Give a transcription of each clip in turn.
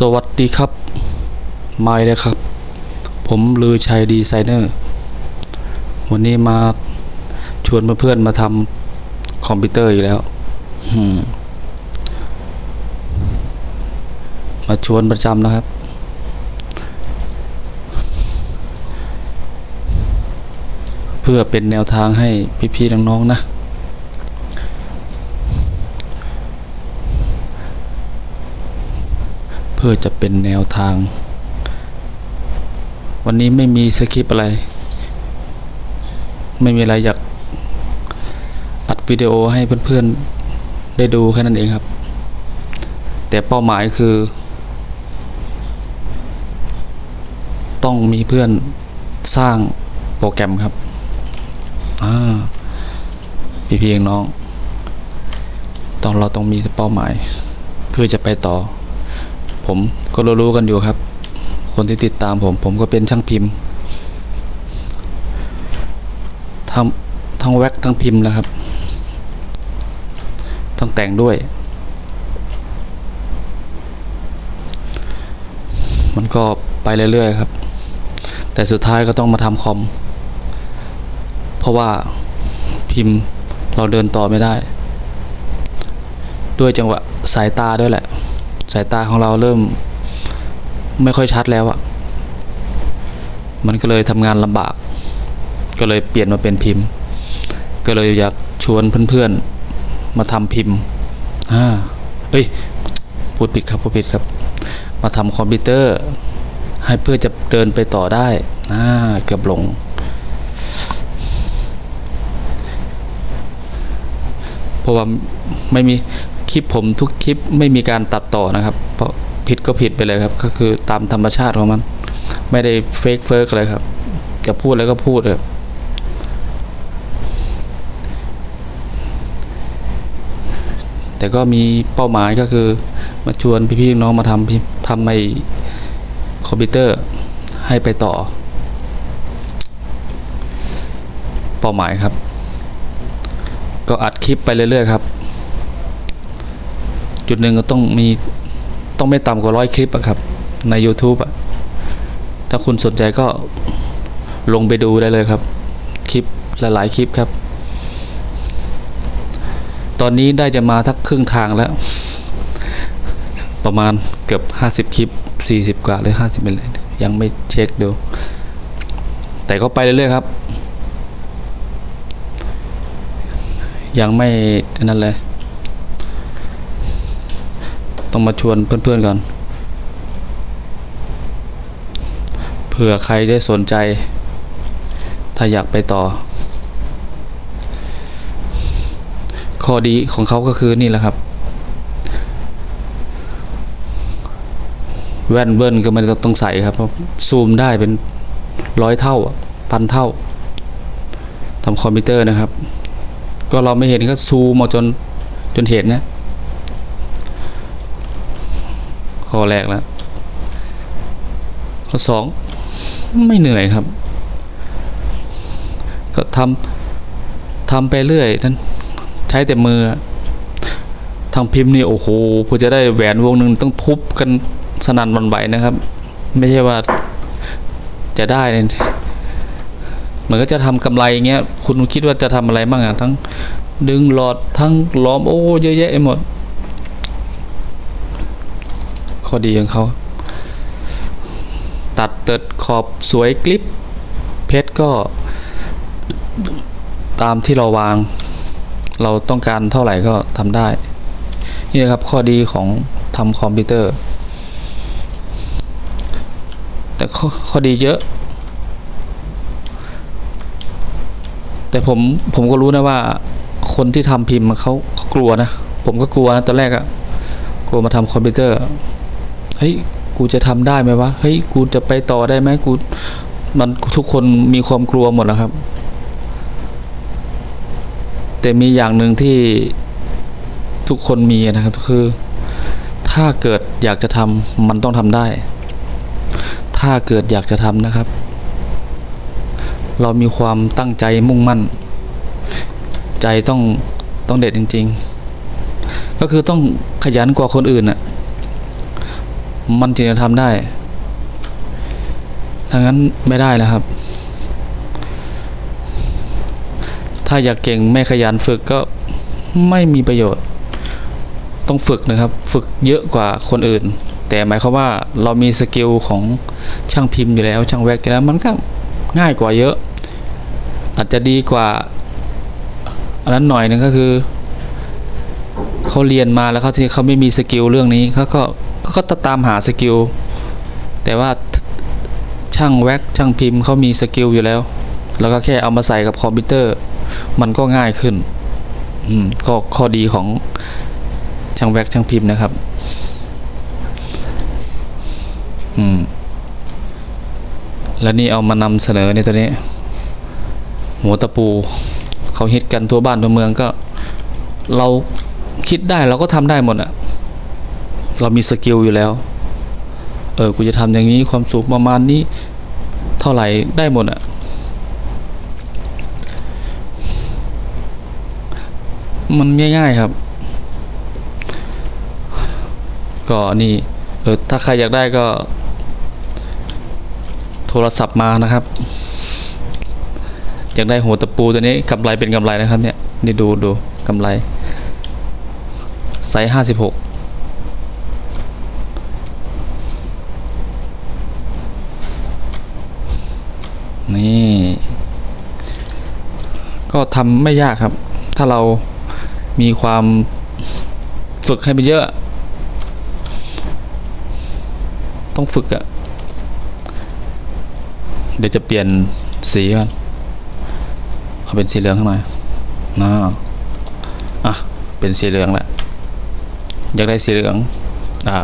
สวัสดีครับไมค์เลยครับ ผมลือชัยดีไซเนอร์ วันนี้มาชวนเพื่อนๆมาทำคอมพิวเตอร์อีกแล้วมมาชวนประจำนะครับ เพื่อเป็นแนวทางให้พี่ๆน้องๆนะ พื่อจะเป็นแนวทาง วันนี้ไม่มีสคริปอะไร ไม่มีอะไรอยากอัดวิดีโอให้เพื่อนๆ ได้ดูแค่นั้นเองครับ แต่เป้าหมายคือ ต้องมีเพื่อนสร้างโปรแกรมครับอ่าพี่พี่น้องต้องเราต้องมีเป้าหมาย เพื่อจะไปต่อ ผมก็รู้ๆกันอยู่ครับ คนที่ติดตามผม ผมก็เป็นช่างพิมพ์ทั้งทั้งแว็กทั้งพิมพ์แล้วครับทั้งแต่งด้วย มันก็ไปเรื่อยๆครับ แต่สุดท้ายก็ต้องมาทำคอม เพราะว่าพิมพ์เราเดินต่อไม่ได้ ด้วยจังหวะสายตาด้วยแหละ สายตาของเราเริ่มไม่ค่อยชัดแล้วอะมันก็เลยทำงานลำบาก ก็เลยเปลี่ยนมาเป็นพิมพ์ ก็เลยอยากชวนเพื่อนๆ มาทำพิมพ์อ่าเอ้ยพูดผิดครับพูดผิดครับ มาทำคอมพิวเตอร์ ให้เพื่อจะเดินไปต่อได้อ่าเกือบหลงเพราะว่าไม่มี คลิปผมทุกคลิปไม่มีการตัดต่อนะครับ เพราะผิดก็ผิดไปเลยครับ ก็คือตามธรรมชาติของมัน ไม่ได้เฟกเฟิร์กอะไรครับ จะพูดแล้วก็พูดครับแต่ก็มีเป้าหมายก็คือมาชวนพี่ๆน้องมาทำทำไอคอมพิวเตอร์ให้ไปต่อ เป้าหมายครับ ก็อัดคลิปไปเรื่อยๆครับ จุดหนึ่งก็ต้องมีต้องไม่ต่ำกว่าร้อยคลิปอะครับใน YouTube อะถ้าคุณสนใจก็ลงไปดูได้เลยครับ คลิปหลายๆคลิปครับ ตอนนี้ได้จะมาทักครึ่งทางแล้ว ประมาณเกือบห้าสิบคลิปสี่สิบกว่าหรือห้าสิบเป็นยังไม่เช็คดู แต่ก็ไปเรื่อยๆครับ ยังไม่นั่นเลย ต้องมาชวนเพื่อนๆก่อน เผื่อใครได้สนใจ ถ้าอยากไปต่อ ข้อดีของเขาก็คือนี่แหละครับ แว่นเบิ้ลก็ไม่ต้องใส่ครับเพราะซูมได้เป็นร้อยเท่าพันเท่าทำคอมพิวเตอร์นะครับ ก็เราไม่เห็นก็ซูมมาจนจนเห็นนะ ข้อแรกแล้ว ข้อสองไม่เหนื่อยครับ ก็ทำทำไปเรื่อยนั้นใช้แต่มือทางพิมพ์นี่โอ้โหเพื่อจะได้แหวนวงหนึ่งต้องทุบกันสนั่นวันไหวนะครับ ไม่ใช่ว่าจะได้เนี่ยเหมือนก็จะทำกำไรเงี้ยคุณคิดว่าจะทำอะไรบ้างอะทั้งดึงหลอดทั้งล้อมโอ้เยอะแยะไปหมด ข้ อดีของเขา ตัดเติดขอบสวยกลิป เพชรก็ตามที่เราวาง เราต้องการเท่าไหร่ก็ทำได้ นี่นะครับข้อดีของทำคอมพิวเตอร์ แต่ข้อข้อดีเยอะ แต่ผมผมก็รู้นะว่าคนที่ทำพิมพ์เขาเขากลัวนะ ผมก็กลัวนะตอนแรกอะกลัวมาทำคอมพิวเตอร์ เฮ้ยกูจะทำได้ไหมวะเฮ้ยกูจะไปต่อได้ไหมกูมันทุกคนมีความกลัวหมดแล้วครับ แต่มีอย่างหนึ่งที่ทุกคนมีนะครับก็คือ ถ้าเกิดอยากจะทำมันต้องทำได้ ถ้าเกิดอยากจะทำนะครับ เรามีความตั้งใจมุ่งมั่น ใจต้องต้องเด็ดจริง ๆ ก็คือต้องขยันกว่าคนอื่นน่ะ มันจึงจะทำได้ถ้างั้นไม่ได้แล้วครับ ถ้าอยากเก่งไม่ขยันฝึกก็ไม่มีประโยชน์ ต้องฝึกนะครับ ฝึกเยอะกว่าคนอื่น แต่หมายความว่าเรามีสกิลของช่างพิมพ์อยู่แล้ว ช่างแว็กอยู่แล้ว มันก็ง่ายกว่าเยอะ อาจจะดีกว่าอันนั้นหน่อยหนึงก็คือเขาเรียนมาแล้วเขาที่เขาไม่มีสกิลเรื่องนี้เขาก็ ก็ตามหาสกิล แต่ว่าช่างแว็กช่างพิมพ์เขามีสกิลอยู่แล้ว แล้วก็แค่เอามาใส่กับคอมพิวเตอร์ มันก็ง่ายขึ้นอืมก็ข้อดีของช่างแว็กช่างพิมพ์นะครับ อืม แล้วนี่เอามานำเสนอในตัวนี้ หัวตะปู เขาฮิตกันทั่วบ้านทั่วเมืองก็ เราคิดได้เราก็ทำได้หมดอะ เรามีสกิลอยู่แล้ว เออกูจะทำอย่างนี้ความสูงประมาณนี้ เท่าไหร่ได้หมดอะมันง่าย ๆครับ ก็นี่ เออถ้าใครอยากได้ก็ โทรศัพท์มานะครับ อยากได้หัวตะปูตัวนี้กำไรเป็นกำไรนะครับเนี่ย นี่ดูดูกำไรไซส์ห้าสิบหก นี่ ก็ทำไม่ยากครับ ถ้าเรามีความฝึกให้มันเยอะ ต้องฝึกอะเดี๋ยวจะเปลี่ยนสีก่อนเอาเป็นสีเหลืองข้างหน่อยนะอะ เป็นสีเหลืองแหละอยากได้สีเหลือง อ่า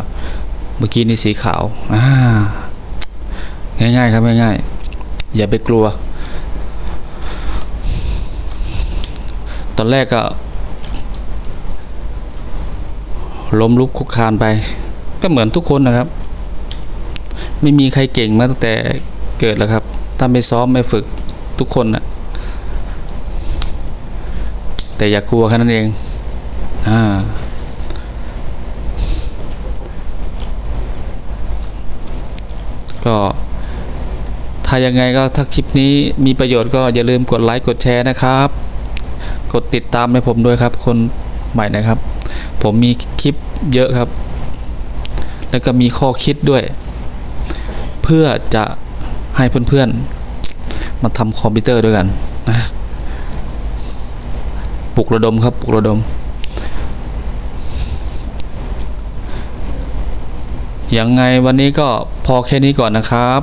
เมื่อกี้นี่สีขาว อ่า ง่ายๆครับ ง่ายๆ อย่าไปกลัว ตอนแรกก็ล้มลุกคุกคานไป ก็เหมือนทุกคนนะครับ ไม่มีใครเก่งมาตั้งแต่เกิดแล้วครับ ถ้าไม่ซ้อมไม่ฝึกทุกคนนะแต่อย่ากลัวแค่นั้นเอง อ่า ก็ ถ้ายังไงก็ถ้าคลิปนี้มีประโยชน์ก็อย่าลืมกดไลค์กดแชร์นะครับ กดติดตามให้ผมด้วยครับ คนใหม่นะครับ ผมมีคลิปเยอะครับ แล้วก็มีข้อคิดด้วย เพื่อจะให้เพื่อนๆ มาทำคอมพิวเตอร์ด้วยกันนะปลุกระดมครับปลุกระดม ยังไงวันนี้ก็พอแค่นี้ก่อนนะครับ